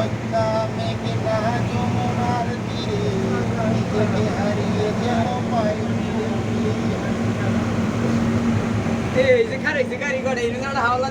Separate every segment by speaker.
Speaker 1: পদ্মা মেঘনা যমুনার তীরে নিজেকে হারিয়ে যেন এই যে খারে যে গাড়ি করে এই গাড়ি হাওলা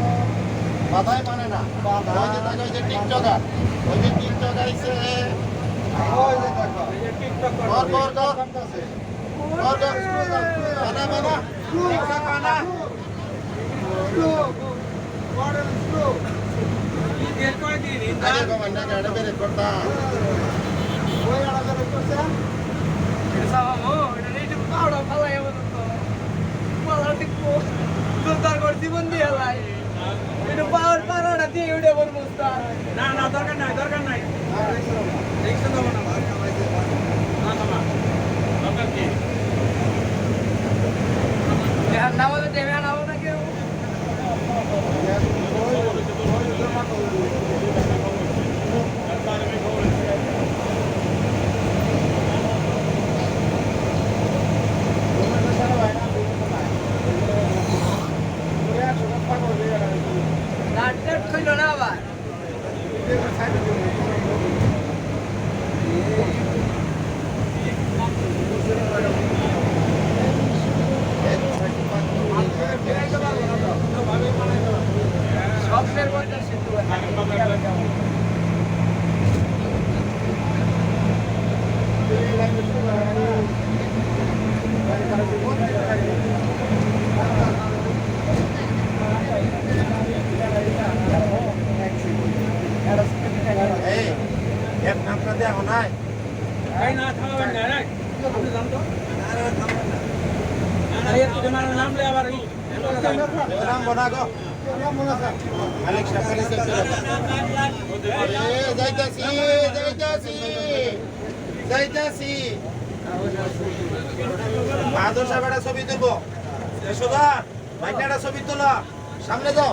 Speaker 1: বাধাই মানে না। ওই যে দেখো ওই যে টিকটকার। ওই যে টিকটক আইছে ওই যে দেখো। কর কর কর কর কর মানা মানা টিকটক মানা আগে কমান্ডা গাড়ি বেরে করতা ওই আলাদা করছে
Speaker 2: এটা সামো এটা নেই তো ফালাই আমার তো মালা টিকবো দুর্দার করে জীবন দিয়ে লাই। না না দরকার নাই দরকার নাই রিক্সা দেবো না না না দরকার কি দেহান নামাজে দেবে নামাজ না কেউ লাটটা খুইল না আবার স্বপ্নের মধ্যে সিদ্ধ
Speaker 1: এই এক নামটা দেখো নাই
Speaker 2: এই না থামাবেন না রে আপনি জান তো আরে এত জমার নাম লে আবার
Speaker 1: নাম বনা মালিক সাহেব একটা ছবি তুলবো সামনে যাও।